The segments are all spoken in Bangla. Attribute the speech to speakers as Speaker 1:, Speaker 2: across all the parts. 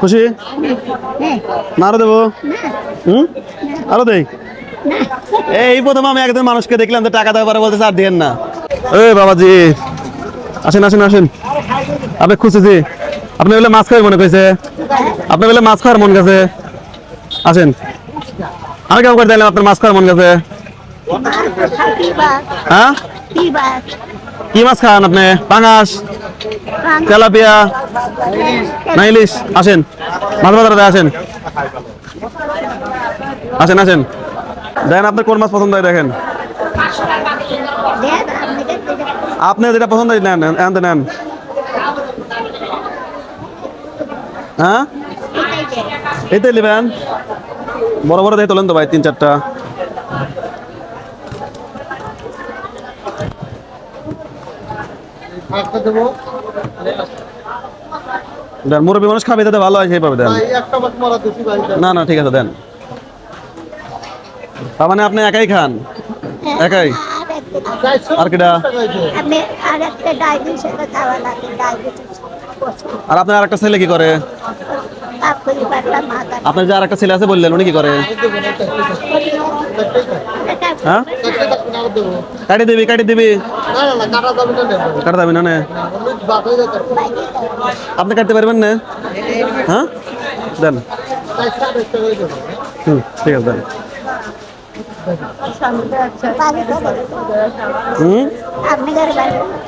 Speaker 1: খুশি? না। আরও দেবো। হুম? আরও দেই? এই প্রথম আমি একজন মানুষকে দেখলাম তো টাকা দেওয়ার পরে বলতেছে আর দিয়েন না। এ বাবাজি। আসেন আসেন আসেন। আপনি খুশি জি আপনি বলে মাছ খাওয়ার মনে কইছে আপনি বলে মাছ খাওয়ার মন গেছে। আসেন। আমি কেমন করে দিলাম আপনার মাছ খাওয়ার মন গেছে। হ্যাঁ? কি মাছ খান আপনি? পাঙাশ। তেলাপিয়া না ইলিশ আসেন। মাছ বাজারে আসেন। আসেন আসেন। দেখেন আপনার কোন মাছ পছন্দ হয় দেখেন। আপনি যেটা পছন্দ হয় নেন নেন তো নেন। হ্যাঁ? এইটাই নেবেন। বড় বড় দিয়ে তোলেন তো ভাই, তিন চারটা।
Speaker 2: দেবো
Speaker 1: দেন মুরব্বী মানুষ খাবে যাতে ভালো হয় সেইভাবে দেন।
Speaker 2: ভাই একটা মাছ মারা দিছি ভাই
Speaker 1: না না ঠিক আছে দেন। তার মানে আপনি একাই খান? একাই? আর কেডা?
Speaker 3: আর
Speaker 1: আপনার আরেকটা ছেলে কি করে? আপনার যে আরেকটা ছেলে আছে বললেন উনি কি করে? হ্যাঁ? কাটি দিবি কাটি দিবি।
Speaker 2: কাটা যাবে না
Speaker 1: আপনি কাটতে পারবেন না। হ্যাঁ? দেন। হুম, ঠিক আছে, দেন।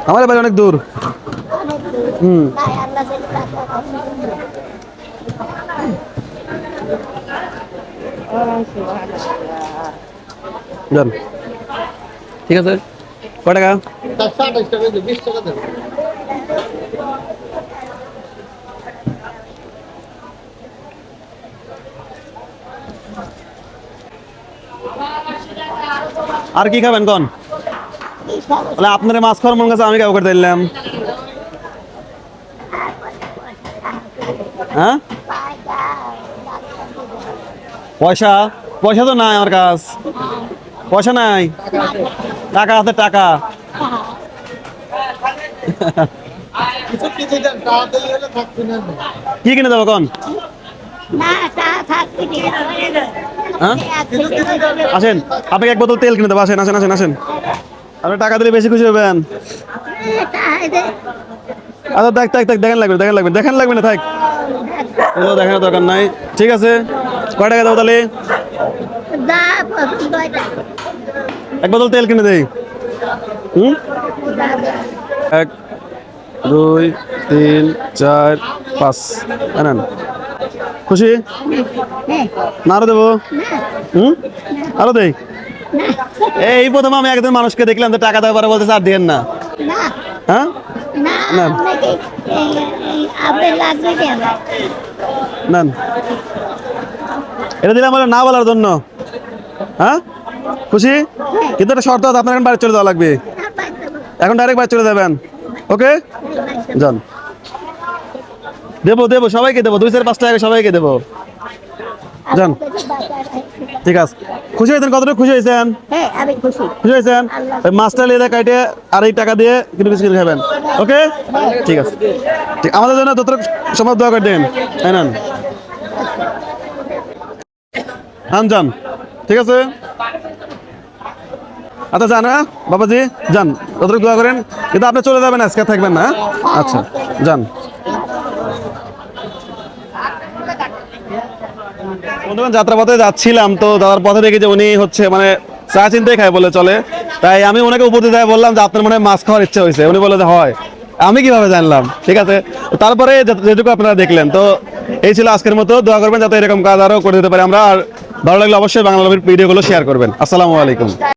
Speaker 1: আমার বাড়ি অনেক দূর। হুম। ঠিক আছে? টাকা
Speaker 2: তাই সাড়ে একটা হয়ে যাবে বিশ টাকা দেবো
Speaker 1: আর কি খাবেন কোন তাহলে আপনার মাছ খাওয়ার মন গেছে আমি কাউ করে দিলাম হ্যাঁ পয়সা পয়সা তো নাই আমার কাছ পয়সা নাই টাকা আছে টাকা। কি কিনে দেবো কোন হ্যাঁ? আসেন আপনাকে এক বোতল তেল কিনে দেবো আসেন আসেন আসেন আসেন। আপনি টাকা দিলে বেশি খুশি হবেন। আচ্ছা দেখ দেখ দেখ দেখেন লাগবে দেখেন লাগবে দেখেন লাগবে না থাক। দেখানোর দরকার নাই। ঠিক আছে কয় টাকা দেবো তাহলে। এক বোতল তেল কিনে দেই। হুম? এক দুই তিন চার পাঁচ। আনেন খুশি? না আরও দেবো? হুম? আরও দেই? এই প্রথম আমি একজন মানুষকে দেখলাম তো টাকা দেওয়ার পরে বলতেছে আর দিয়েন না। হ্যাঁ?
Speaker 3: না
Speaker 1: এটা দিলাম না বলার জন্য। হ্যাঁ? খুশি? কিন্তু একটা শর্ত আছে আপনার এখন বাড়ি চলে যাওয়া লাগবে। এখন ডাইরেক্ট বাড়ি চলে যাবেন। ওকে? যান। দেবো দেবো সবাইকে দেবো। দুই চার পাঁচ টাকা সবাইকে দেবো। যান। ঠিক আছে। খুশি হয়েছেন? কতটুকু খুশি হয়েছেন?
Speaker 3: হ্যাঁ খুশি।
Speaker 1: হয়েছেন? ওই মাছটা লিয়ে দেয় কাটে আর এই টাকা দিয়ে কিছু বিস্কিট খাবেন। ওকে? ঠিক আছে। ঠিক আমাদের জন্য যতটুকু সময় দোয়া করে দেন। তাই না হ্যাঁ যান ঠিক আছে? আচ্ছা যান হ্যাঁ? বাবাজি, যান, যতটুকু দোয়া করেন। কিন্তু আপনি চলে যাবেন, আজকে থাকবেন না হ্যাঁ? আচ্ছা যান। বন্ধুগণ, যাত্রাপথে যাচ্ছিলাম তো, যাওয়ার পথে দেখি যে উনি হচ্ছে মানে চা চিন্তাই খায় বলে চলে। তাই আমি ওনাকে উপদেশ দেয়, বললাম যে আপনার মনে হয় মাছ খাওয়ার ইচ্ছা হয়েছে। উনি বলে যে হয়। আমি কীভাবে জানলাম? ঠিক আছে? তারপরে যেটুকু আপনারা দেখলেন, তো এই ছিল আজকের মতো। দোয়া করবেন যাতে এরকম কাজ আরও করে দিতে পারি। আমরা আর ভালো লাগলে অবশ্যই বাংলা ভিডিওগুলো শেয়ার করবেন। আসসালামু আলাইকুম।